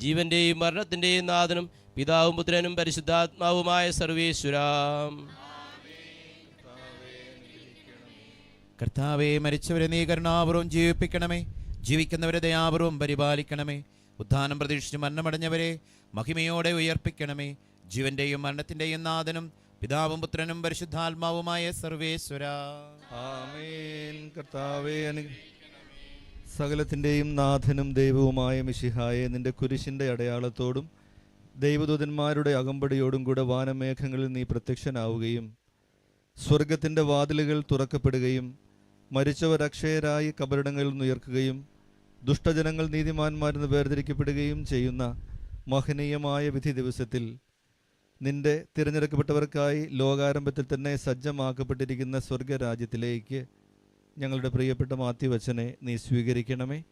ജീവന്റെയും മരണത്തിന്റെയും നാഥനും പിതാവും പുത്രനും പരിശുദ്ധാത്മാവുമായ സർവേശ്വരാം. കർത്താവെ മരിച്ചവരെ നീ കരുണാപൂർവം ജീവിപ്പിക്കണമേ. ജീവിക്കുന്നവരെ ദയാപൂർവം പരിപാലിക്കണമേ. ഉദ്ധാനം പ്രതീക്ഷിച്ച് മരണമടഞ്ഞവരെ മഹിമയോടെ ഉയർപ്പിക്കണമേ. ജീവന്റെയും മരണത്തിന്റെയും നാഥനും പിതാവും പുത്രനും പരിശുദ്ധാത്മാവുമായ സർവേശ്വര. ആമേൻ. കർത്താവേ അനു സകലത്തിന്റെയും നാഥനും ദൈവവുമായ മിശിഹായെ നിന്റെ കുരിശിന്റെ അടയാളത്തോടും ദൈവദൂതന്മാരുടെ അകമ്പടിയോടും കൂടെ വാനമേഘങ്ങളിൽ നീ പ്രത്യക്ഷനാവുകയും സ്വർഗത്തിന്റെ വാതിലുകൾ തുറക്കപ്പെടുകയും മരിച്ചവർ അക്ഷയരായി കബറിടങ്ങളിൽ നിന്നുയർക്കുകയും ദുഷ്ടജനങ്ങൾ നീതിമാന്മാരെന്ന് വേർതിരിക്കപ്പെടുകയും ചെയ്യുന്ന മഹനീയമായ വിധി ദിവസത്തിൽ നിന്റെ തിരഞ്ഞെടുക്കപ്പെട്ടവർക്കായി ലോകാരംഭത്തിൽ തന്നെ സജ്ജമാക്കപ്പെട്ടിരിക്കുന്ന സ്വർഗരാജ്യത്തിലേക്ക് ഞങ്ങളുടെ പ്രിയപ്പെട്ട മാത്യുവച്ചനെ നീ സ്വീകരിക്കണമേ.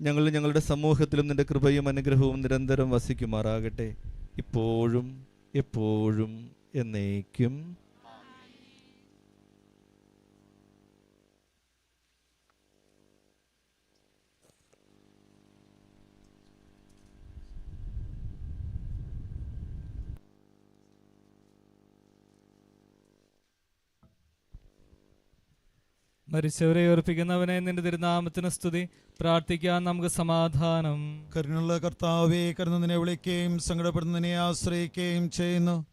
ഞങ്ങൾ ഞങ്ങളുടെ സമൂഹത്തിലും നിന്റെ കൃപയും അനുഗ്രഹവും നിരന്തരം വസിക്കുമാറാകട്ടെ. ഇപ്പോഴും എപ്പോഴും എന്നേക്കും. മരിച്ചവരെ ഉയർപ്പിക്കുന്നവനെ നിന്റെ തിരുനാമത്തിന് സ്തുതി. പ്രാർത്ഥിക്കാൻ നമുക്ക് സമാധാനം. കരുണുള്ള കർത്താവെ കരുണ നിന്നെ വിളിക്കുകയും സങ്കടപ്പെടുന്നതിനെ ആശ്രയിക്കുകയും ചെയ്യുന്നു.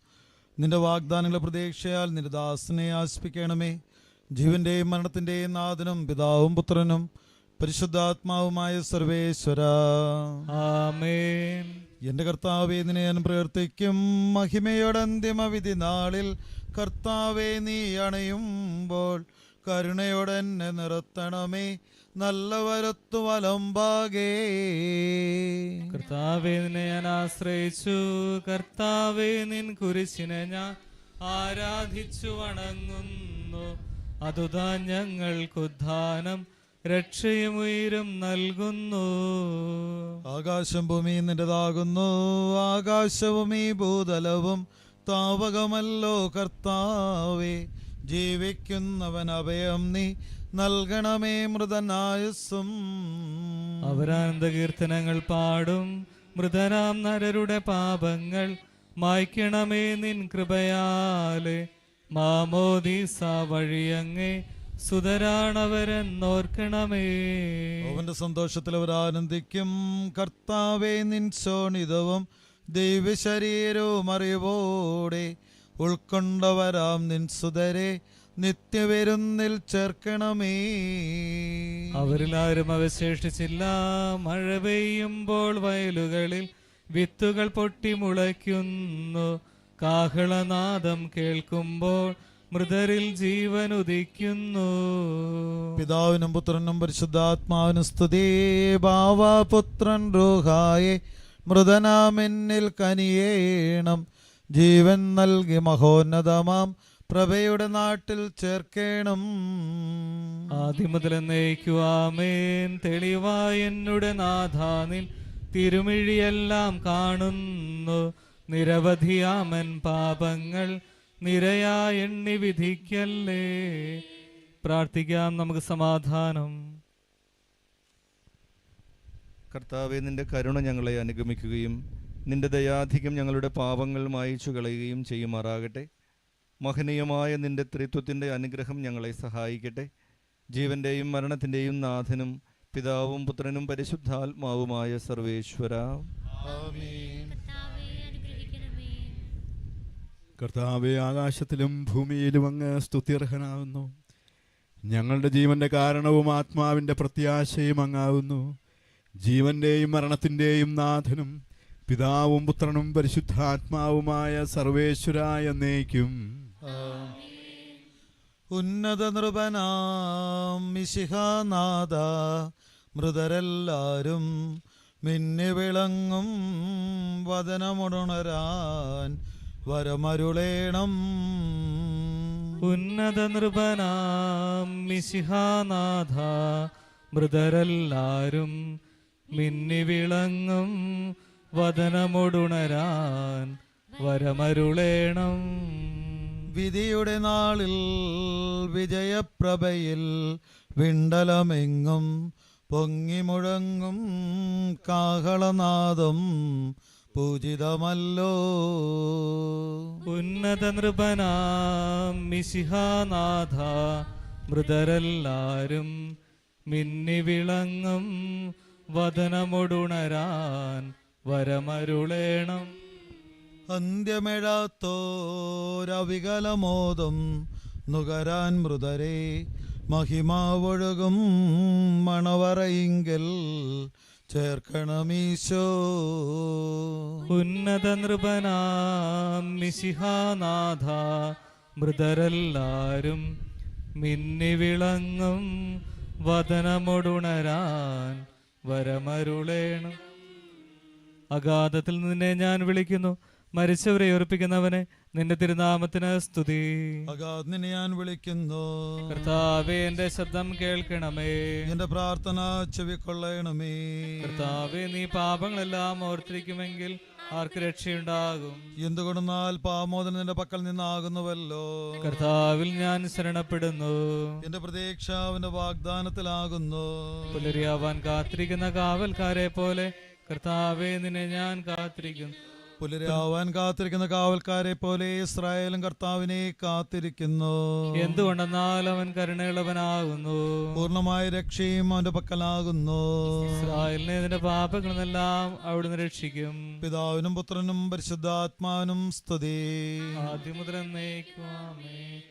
നിന്റെ വാഗ്ദാനങ്ങളെ പ്രതീക്ഷയാൽ നിന്റെ ദാസനെ ആശിപ്പിക്കണമേ ജീവന്റെയും മരണത്തിന്റെയും നാഥനും പിതാവും പുത്രനും പരിശുദ്ധാത്മാവുമായ സർവേശ്വര. ആമേൻ. എന്റെ കർത്താവെ നിന്നെ ഞാൻ പ്രവർത്തിക്കും. മഹിമയുടെ അന്തിമ വിധി നാളിൽ കർത്താവെ നീ അണയുമ്പോൾ കരുണയോടെ എന്നെ നിർത്തണമേ. നല്ല വരത്തു വലമ്പാകേ. കർത്താവെ നിന്നെ ഞാൻ ആശ്രയിച്ചു. കർത്താവേ നിൻ കുരിശിനെ ഞാൻ ആരാധിച്ചു വണങ്ങുന്നു. അതുതാ ഞങ്ങൾക്കുദ്ധാനം രക്ഷയും ഉയരും നൽകുന്നു. ആകാശം ഭൂമി നിന്റേതാകുന്നു. ആകാശവും ഈ ഭൂതലവും താവകമല്ലോ കർത്താവേ. ജീവിക്കുന്നവൻ അഭയം നീ നൽകണമേ മൃതനായുസും അവരാനന്ദ കീർത്തനങ്ങൾ പാടും. മൃതനാം നരരുടെ പാപങ്ങൾ മായ്ക്കണമേ നിൻ കൃപയാലെ. മാമോദീസ വഴിയങ്ങേ സുതരാണവരെന്നോർക്കണമേ. അവന്റെ സന്തോഷത്തിൽ അവർ ആനന്ദിക്കും കർത്താവേ നിൻ ശോണിതവും ദൈവശരീരവും അറിവോടെ ഉൾക്കൊണ്ടവരാം നിൻ സുതരെ നിത്യവരുന്നിൽ ചേർക്കണമേ. അവരിൽ ആരും അവശേഷിച്ചില്ല മഴ പെയ്യുമ്പോൾ വയലുകളിൽ വിത്തുകൾ പൊട്ടി മുളയ്ക്കുന്നു. കാഹളനാദം കേൾക്കുമ്പോൾ മൃതരിൽ ജീവൻ ഉദിക്കുന്നു. പിതാവിനും പുത്രനും പരിശുദ്ധാത്മാവിനും സ്തുതി. ഭാവപുത്രൻ രൂഹായെ മൃതനാമെന്നിൽ കനിയേണം. ജീവൻ നൽകി മഹോന്നതമാം പ്രഭയുടെ നാട്ടിൽ ചേർക്കണം. ആദ്യം മുതൽ നയിക്കുവാമേൻ തെളിവായ എന്നുടെ നാഥാനിൽ തിരുമിഴിയെല്ലാം കാണുന്നു. നിരവധിയാമൻ പാപങ്ങൾ നിരയാ എണ്ണി വിധിക്കല്ലേ. പ്രാർത്ഥിക്കാം നമുക്ക് സമാധാനം. കർത്താവെ നിന്റെ കരുണ ഞങ്ങളെ അനുഗമിക്കുകയും നിന്റെ ദയാധികം ഞങ്ങളുടെ പാപങ്ങൾ മായിച്ചു കളയുകയും ചെയ്യുമാറാകട്ടെ. മഹനീയമായ നിന്റെ ത്രിത്വത്തിന്റെ അനുഗ്രഹം ഞങ്ങളെ സഹായിക്കട്ടെ. ജീവന്റെയും മരണത്തിന്റെയും നാഥനും പിതാവും പുത്രനും പരിശുദ്ധാത്മാവുമായ സർവേശ്വര. കർത്താവെ ആകാശത്തിലും ഭൂമിയിലും അങ്ങ് സ്തുത്യർഹനാവുന്നു ഞങ്ങളുടെ ജീവന്റെ കാരണവും ആത്മാവിന്റെ പ്രത്യാശയും അങ്ങാവുന്നു ജീവന്റെയും മരണത്തിന്റെയും നാഥനും പിതാവും പുത്രനും പരിശുദ്ധാത്മാവുമായ സർവേശ്വരായ എന്നേക്കും ഉന്നത നൃപനാം മിശിഹാനാഥ മൃതരെല്ലാരും മിന്നി വിളങ്ങും വദനമുണരാൻ വരമരുളേണം. ഉന്നത നൃപനാം മിശിഹാനാഥ മൃതരെല്ലാരും മിന്നി വിളങ്ങും വദനമൊടുണരാൻ വരമരുളേണം. വിധിയുടെ നാളിൽ വിജയപ്രഭയിൽ വിണ്ടലമെങ്ങും പൊങ്ങി മുഴങ്ങും കാഹളനാദം പൂജിതമല്ലോ. ഉന്നത നൃപനാം മിശിഹാനാഥ മൃതരെല്ലാരും മിന്നി വിളങ്ങും വദനമൊടുണരാൻ വരമരുളേണം. അന്ത്യമെഴാത്തോരവികലമോദം നുകരാൻ മൃതരെ മഹിമാവൊഴുകും മണവറയിങ്കൽ ചേർക്കണമീശോ. ഉന്നത നൃപനാം മിശിഹാനാഥ മൃതരെല്ലാരും മിന്നിവിളങ്ങും വിളങ്ങും വദനമൊടുണരാൻ വരമരുളേണം. അഗാധത്തിൽ നിന്നെ ഞാൻ വിളിക്കുന്നു. മരിച്ചവരെ ഉറപ്പിക്കുന്നവനെ നിന്റെ തിരുനാമത്തിന് സ്തുതി. അഗാധനെ ഞാൻ വിളിക്കുന്നു. കർത്താവേ എന്റെ ശബ്ദം കേൾക്കണമേ. എന്റെ പ്രാർത്ഥന ചെവിക്കൊള്ളണമേ. കർത്താവേ നീ പാപങ്ങളെല്ലാം ഓർത്തിരിക്കുമെങ്കിൽ ആർക്ക് രക്ഷയുണ്ടാകും? എന്തുകൊണ്ടെന്നാൽ പാമോദൻ നിന്റെ പക്കൽ നിന്നാകുന്നുവല്ലോ. കർത്താവിൽ ഞാൻ ശരണപ്പെടുന്നു. എന്റെ പ്രതീക്ഷ അവന്റെ വാഗ്ദാനത്തിലാകുന്നു. പുലരിയാവാൻ കാത്തിരിക്കുന്ന കാവൽക്കാരെ പോലെ കർത്താവെ നിന്നെ ഞാൻ കാത്തിരിക്കുന്നു. പുലരാവാൻ കാത്തിരിക്കുന്ന കാവൽക്കാരെ പോലെ ഇസ്രായേലും കർത്താവിനെ കാത്തിരിക്കുന്നു. എന്തുകൊണ്ടെന്നാൽ അവൻ കരുണയുള്ളവനാകുന്നു? പൂർണമായ രക്ഷയും അവന്റെ പക്കലാകുന്നു. ഇസ്രായേലിനെ നിന്റെ പാപങ്ങളെല്ലാം അവിടുന്ന് രക്ഷിക്കും. പിതാവിനും പുത്രനും പരിശുദ്ധാത്മാവിനും സ്തുതി. ആദ്യം മുതൽ എന്നേക്കുമാമേ.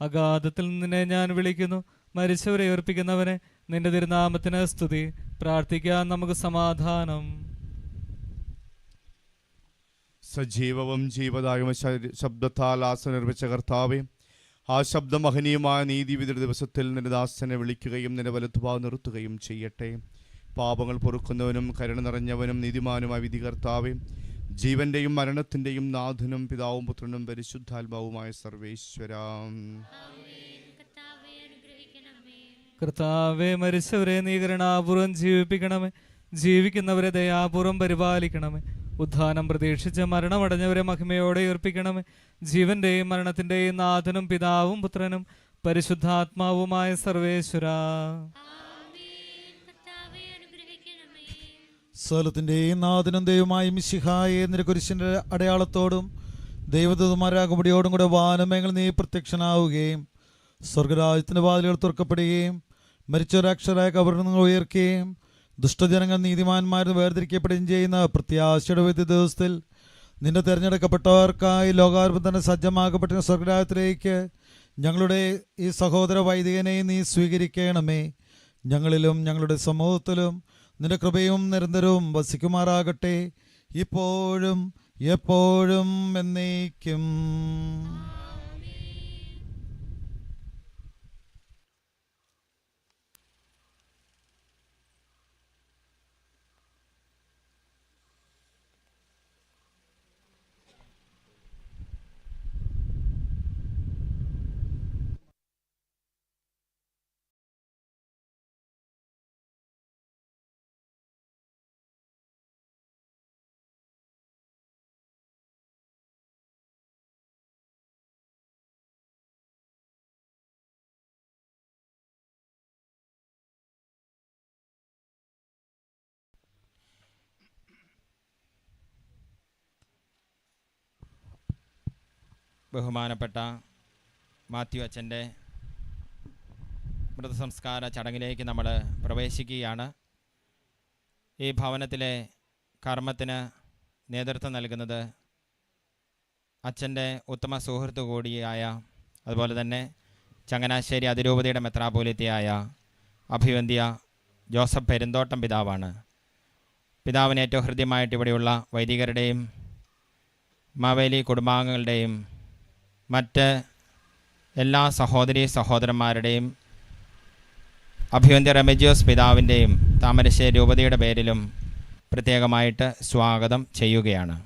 അഗാധത്തിൽ നിന്നെ ഞാൻ വിളിക്കുന്നു. മരിച്ചവരെ ഏർപ്പിക്കുന്നവനെ നിന്റെ തിരുനാമത്തിന് സ്തുതി. പ്രാർത്ഥിക്കാൻ നമുക്ക് സമാധാനം. സജീവവും ജീവദായക ശബ്ദത്താൽ ആസ നിർമ്മിച്ച കർത്താവെ ആ ശബ്ദം മഹനീയമായ നീതിവിധിയുടെ ദിവസത്തിൽ നിന്റെ വിളിക്കുകയും നിന്റെ വലത്തുഭാവം നിർത്തുകയും ചെയ്യട്ടെ. പാപങ്ങൾ പൊറുക്കുന്നവനും കരുണ നിറഞ്ഞവനും നീതിമാനുമായ വിധി കർത്താവേ ജീവന്റെയും മരണത്തിന്റെയും നാഥനും പിതാവും പുത്രനും പരിശുദ്ധാത്മാവുമായ സർവേശ്വരാം. കർത്താവെ മരിച്ചവരെ നീ കരുണാപൂർവം ജീവിപ്പിക്കണമേ. ജീവിക്കുന്നവരെ ദയാപൂർവം പരിപാലിക്കണമേ. ഉദ്ധാനം പ്രതീക്ഷിച്ച് മരണമടഞ്ഞവരെ മഹിമയോടെ ഉയർപ്പിക്കണമേ. ജീവന്റെയും മരണത്തിന്റെയും നാഥനും പിതാവും പുത്രനും പരിശുദ്ധാത്മാവുമായ സർവേശ്വര. ആമേൻ. കർത്താവെ അനുഗ്രഹിക്കണമേ. സ്വലത്തിന്റെയും നാഥനും ദൈവമായ മിശിഹായ നിരകുരിശിന്റെ കുരിശിന്റെ അടയാളത്തോടും ദൈവദൂതമാരാകുമ്പടിയോടും കൂടെ വാനമേങ്ങൾ നീ പ്രത്യക്ഷനാവുകയും സ്വർഗരാജ്യത്തിന്റെ വാതിലുകൾ തുറക്കപ്പെടുകയും മരിച്ചൊരക്ഷരായ കബറിൽ നിങ്ങൾ ഉയർക്കുകയും ദുഷ്ടജനങ്ങൾ നീതിമാന്മാരിൽ വേർതിരിക്കപ്പെടുകയും ചെയ്യുന്ന പ്രത്യാശയുടെ വിധി ദിവസത്തിൽ നിന്റെ തിരഞ്ഞെടുക്കപ്പെട്ടവർക്കായി തന്നെ സജ്ജമാക്കപ്പെട്ട സ്വർഗരാജ്യത്തിലേക്ക് ഞങ്ങളുടെ ഈ സഹോദര വൈദികനെ നീ സ്വീകരിക്കണമേ. ഞങ്ങളിലും ഞങ്ങളുടെ സമൂഹത്തിലും നിന്റെ കൃപയും നിരന്തരവും വസിക്കുമാറാകട്ടെ. ഇപ്പോഴും എപ്പോഴും എന്നേക്കും. ബഹുമാനപ്പെട്ട മാത്യു അച്ഛന്റെ മൃതസംസ്കാര ചടങ്ങിലേക്ക് നമ്മൾ പ്രവേശിക്കുകയാണ്. ഈ ഭവനത്തിലെ കർമ്മത്തിന് നേതൃത്വം നൽകുന്നത് അച്ഛന്റെ ഉത്തമ സുഹൃത്ത് കൂടിയായ അതുപോലെ തന്നെ ചങ്ങനാശ്ശേരി അതിരൂപതയുടെ മെത്രാപോലിത്തയായ അഭിവന്ധ്യ ജോസഫ് പെരുന്തോട്ടം പിതാവാണ്. പിതാവിന് ഏറ്റവും ഹൃദ്യമായിട്ട് ഇവിടെയുള്ള വൈദികരുടെയും മാവേലി കുടുംബാംഗങ്ങളുടെയും മറ്റ് എല്ലാ സഹോദരി സഹോദരന്മാരുടെയും അഭിവന്ദ്യ റെമജിയോസ് പിതാവിന്റെയും താമരശ്ശേരി രൂപതയുടെ പേരിലും പ്രത്യേകമായിട്ട് സ്വാഗതം ചെയ്യുകയാണ്.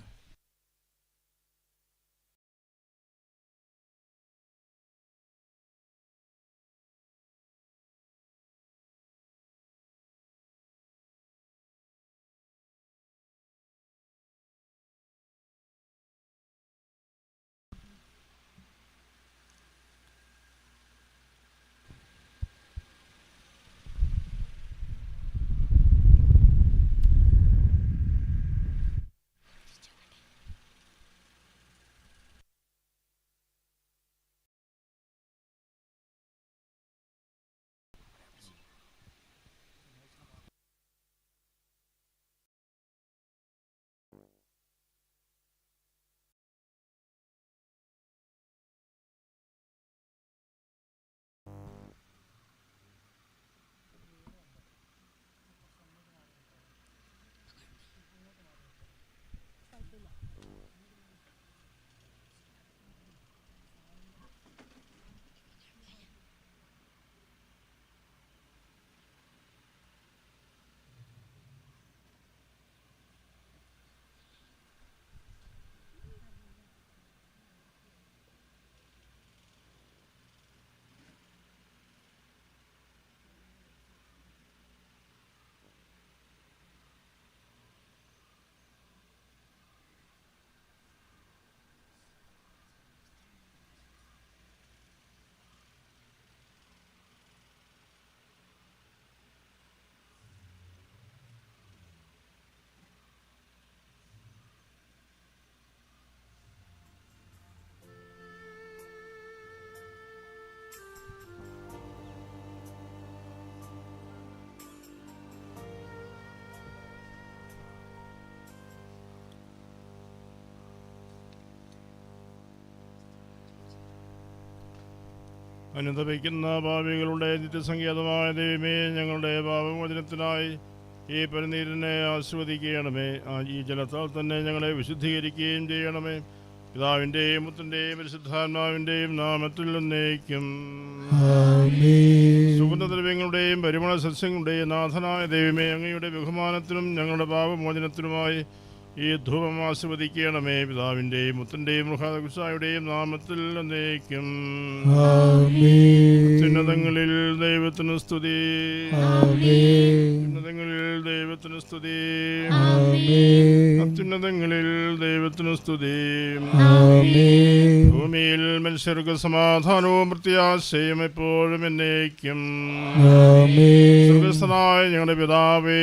അനുദപിക്കുന്ന ഭാവികളുടെ നിത്യസങ്കേതമായ ദൈവമേ ഞങ്ങളുടെ പാപമോചനത്തിനായി ഈ പരനീരിനെ ആസ്വദിക്കണമേ ഈ ജലത്താൽ തന്നെ ഞങ്ങളെ വിശുദ്ധീകരിക്കുകയും ചെയ്യണമേ. പിതാവിന്റെയും മുത്തിന്റെയും പരിശുദ്ധാത്മാവിന്റെയും നാമത്തിൽ നിന്നേക്കും സുഗന്ധദ്രവ്യങ്ങളുടെയും പരിമള സസ്യങ്ങളുടെയും നാഥനായ ദൈവമേ അങ്ങയുടെ ബഹുമാനത്തിനും ഞങ്ങളുടെ പാപമോചനത്തിനുമായി ഈ ധൂപം ആസ്വദിക്കണമേ പിതാവിന്റെയും മുത്തന്റെയും മൃഹാദകുസായുടെയും നാമത്തിൽ എന്നേക്കും ഉന്നതങ്ങളിൽ ദൈവത്തിന് സ്തുതി. ഉന്നതങ്ങളിൽ ദൈവത്തിന് സ്തുതി. അത്യുന്നതങ്ങളിൽ ദൈവത്തിന് സ്തുതി. ഭൂമിയിൽ മനുഷ്യർക്ക് സമാധാനവും പ്രത്യാശയും എപ്പോഴും എന്നേക്കും. ഞങ്ങളുടെ പിതാവേ.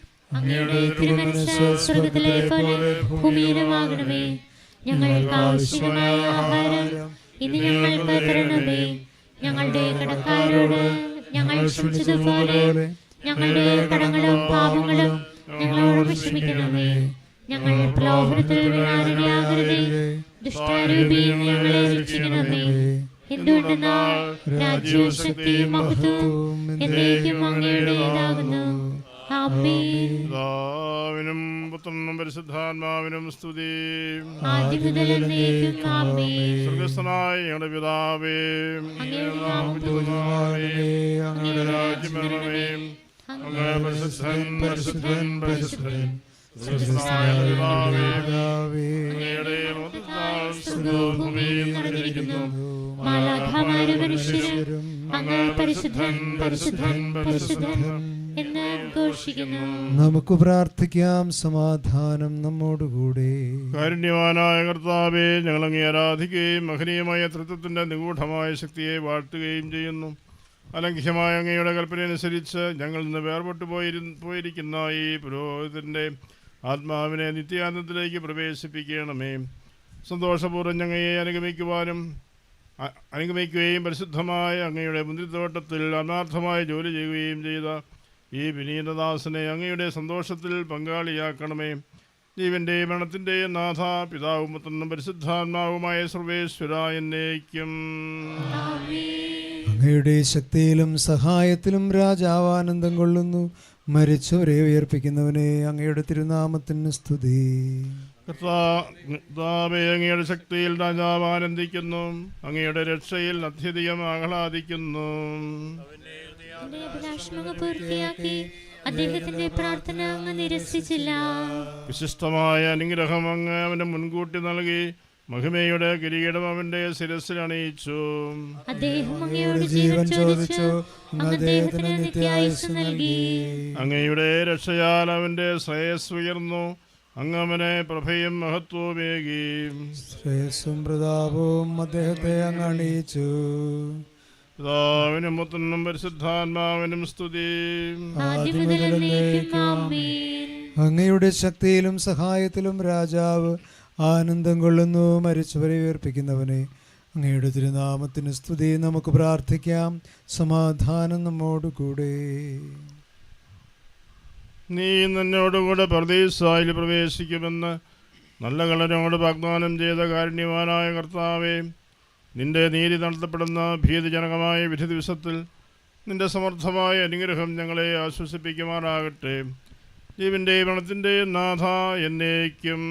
അങ്ങയുടെ തിരുമനസ് സ്വർഗത്തിലെ പോലെ ഭൂമിയിലുമാകണമേ. ഞങ്ങൾക്ക് ആവശ്യമായ ആഹാരം ഇന്ന് ഞങ്ങൾക്ക് തരണമേ. ഞങ്ങളുടെ കടക്കാരോട് ഞങ്ങൾ ക്ഷമിച്ചതുപോലെ ഞങ്ങളുടെ കടങ്ങളും പാപങ്ങളും ഞങ്ങളോട് ക്ഷമിക്കണമേ ഞങ്ങൾ പ്രലോഭനത്തിൽ വീണാരിയാകരുതേ ദുഷ്ടാരൂപി ഞങ്ങളെ രക്ഷിക്കണമേ. എന്തുകൊണ്ടെന്നാൽ രാജ്യവും ശക്തിയും മഹത്വവും എന്നേക്കും അങ്ങയുടേതാകുന്നു. പിതാവിനും പുത്രനും പരിശുദ്ധാത്മാവിനും സ്തുതി. സ്വർഗസ്ഥനായ ഞങ്ങളുടെ പിതാവേ അങ്ങയുടെ നാമം പൂജിതമാകണമേ. അങ്ങയുടെ രാജ്യം വരണമേ പരിശുദ്ധൻ പരിശുദ്ധൻ പരിശുദ്ധൻ മനുഷ്യരും അങ്ങ് പരിശുദ്ധൻ പരിശുദ്ധൻ പരിശുദ്ധൻ. നമുക്ക് പ്രാർത്ഥിക്കാം സമാധാനം നമ്മോടുകൂടെ. കാരുണ്യവാനായ കർത്താവെ ഞങ്ങൾ അങ്ങേ ആരാധിക്കുകയും മഹനീയമായ തൃത്വത്തിന്റെ നിഗൂഢമായ ശക്തിയെ വാഴ്ത്തുകയും ചെയ്യുന്നു. അലംഘ്യമായ അങ്ങയുടെ കൽപ്പനയനുസരിച്ച് ഞങ്ങൾ നിന്ന് വേർപെട്ടു പോയിരു പോയിരിക്കുന്ന ഈ പുരോഹിതന്റെ ആത്മാവിനെ നിത്യാനന്ദത്തിലേക്ക് പ്രവേശിപ്പിക്കണമേ. സന്തോഷപൂർവം ഞങ്ങയെ അനുഗമിക്കുവാനും അനുഗമിക്കുകയും പരിശുദ്ധമായ അങ്ങയുടെ മുന്തിരിത്തോട്ടത്തിൽ അനാർത്ഥമായ ജോലി ചെയ്യുകയും ചെയ്ത ഈ വിനീതദാസനെ അങ്ങയുടെ സന്തോഷത്തിൽ പങ്കാളിയാക്കണമേ. ജീവന്റെ മരണത്തിന്റെ നാഥ പിതാവും പുത്രനും പരിശുദ്ധാത്മാവുമായ സർവേശ്വര എന്നേക്കും. അങ്ങയുടെ ശക്തിയിലും സഹായത്തിലും രാജാവാനന്ദം കൊള്ളുന്നു. മരിച്ചവരെ ഉയർപ്പിക്കുന്നവനെ അങ്ങയുടെ തിരുനാമത്തിന് സ്തുതി. അങ്ങയുടെ ശക്തിയിൽ രാജാവ് ആനന്ദിക്കുന്നു അങ്ങയുടെ രക്ഷയിൽ അത്യധികം ആഹ്ലാദിക്കുന്നു. തന്റെ അഭിലാഷം അങ്ങ് പൂർത്തിയാക്കി അദ്ദേഹത്തിന്റെ പ്രാർത്ഥന അങ്ങ് നിരസിച്ചില്ല. വിശിഷ്ടമായ അനുഗ്രഹം അങ്ങ് അവന്റെ മുൻകൂട്ടി നൽകി മഹിമയുടെ കിരീടം അവന്റെ ശിരസിൽ അണിയിച്ചു. അദ്ദേഹം അങ്ങയോട് ജീവൻ ചോദിച്ചു അങ്ങ് അദ്ദേഹത്തിന് നിത്യായുസ് നൽകി. അങ്ങയുടെ രക്ഷയാൽ അവന്റെ ശ്രേയസ് ഉയർന്നു അങ്ങവനെ അവനെ പ്രഭയും മഹത്വമേകി ശ്രേയസ്സും പ്രതാപവും അദ്ദേഹത്തെ അങ്ങ് അണിയിച്ചു. പിതാവിനും പുത്രനും പരിശുദ്ധാത്മാവിനും സ്തുതി. ആദ്യം മുതൽ എന്നേക്കും ആമേൻ. അങ്ങയുടെ ശക്തിയിലും സഹായത്തിലും രാജാവ് ആനന്ദം കൊള്ളുന്നു മരിച്ചവരെ ഉയർപ്പിക്കുന്നവനെ. അങ്ങയുടെ തിരുനാമത്തിന് സ്തുതി. നമുക്ക് പ്രാർത്ഥിക്കാം. സമാധാനം നമ്മോടുകൂടെ. നീ നിന്നോടുകൂടെ പ്രതീസായിൽ പ്രവേശിക്കുമെന്ന് നല്ല കളനോട് വാഗ്ദാനം ചെയ്ത കാരുണ്യവാനായ കർത്താവേ നിന്റെ നീതി നടത്തപ്പെടുന്ന ഭീതിജനകമായ വിധി ദിവസത്തിൽ നിന്റെ സമർത്ഥമായ അനുഗ്രഹം ഞങ്ങളെ ആശ്വസിപ്പിക്കുമാറാകട്ടെ. ജീവന്റെ മണത്തിന്റെ നാഥ എന്നേക്കും.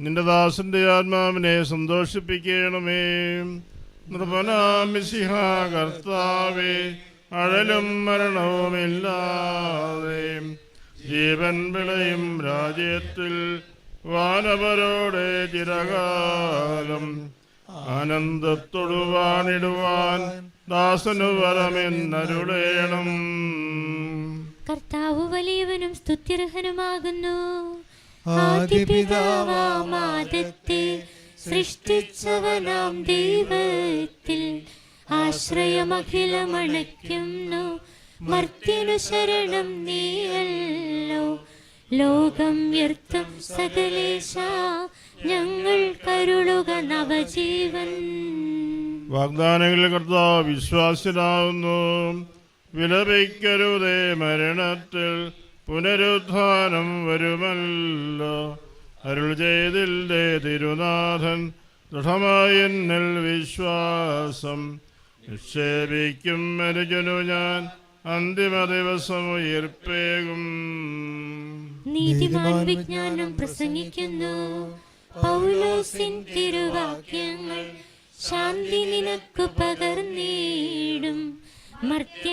നിന്റെ ദാസന്റെ ആത്മാവിനെ സന്തോഷിപ്പിക്കണമേ. നൃപനാമിസിഹ കർത്താവേ അഴലും മരണവുമില്ലാതെ ജീവൻ വിളയും രാജ്യത്തിൽ വാനവരോടെ ചിരകാലം ആനന്ദത്തൊടുവാനിടുവാൻ ദാസനു വരമെന്നരുളേണം. കർത്താവ് വലിയവനും സ്തുത്യർഹനുമാകുന്നു. ആദ്യപിതാവാം ആദ്യപിതാവാമാദത്തെ സൃഷ്ടിച്ചവനാം ദൈവത്തിൽ ആശ്രയമഖിലമണയ്ക്കുന്നു. മർത്തിനു ശരണം നീയല്ലോ. ലോകം വ്യർത്ഥം സകലേശ ഞങ്ങൾ കരുളുക നവജീവൻ. വാഗ്ദാനങ്ങളിൽ കർത്താവ് വിശ്വാസിനാവുന്നു വിലപിക്കരുതേ മരണത്തിൽ പുനരുദ്ധാനം വരുമല്ലോ. അരുൾ ചെയ്തില്ലേ തിരുനാഥൻ ദൃഢമായി എന്നിൽ വിശ്വാസം. നിക്ഷേപിക്കും മരുജനു ഞാൻ അന്തിമ ദിവസം ഉയർപ്പേകും നീതിമാൻ വിജ്ഞാനം പ്രസംഗിക്കുന്നു. പൗലോസിൻ തിരുവാക്യങ്ങൾ ശാന്തി നിനക്കു പകർന്നീടും. മർത്യ